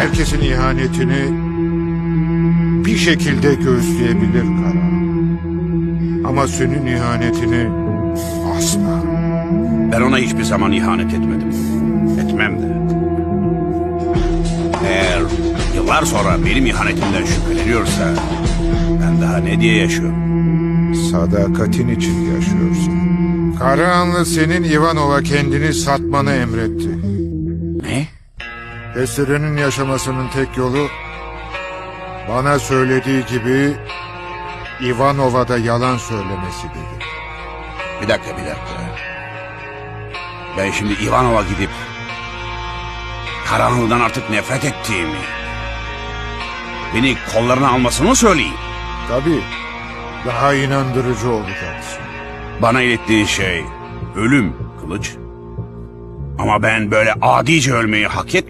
Herkesin ihanetini bir şekilde göğüsleyebilir Kara. Ama senin ihanetini asla. Ben ona hiçbir zaman ihanet etmedim. Etmem de. Eğer yıllar sonra benim ihanetimden şüpheleniyorsa... ...ben daha ne diye yaşıyorum? Sadakatin için yaşıyorsun. Karahanlı senin Ivanova kendini satmanı emretti. Ne? Destire'nin yaşamasının tek yolu bana söylediği gibi Ivanova'da yalan söylemesi dedi. Bir dakika bir dakika. Ben şimdi Ivanova gidip... ...Karanlı'dan artık nefret ettiğimi... ...beni kollarına almasını mı söyleyeyim? Tabii daha inandırıcı olacaksın. Bana ilettiğin şey ölüm kılıç. Ama ben böyle adice ölmeyi hak et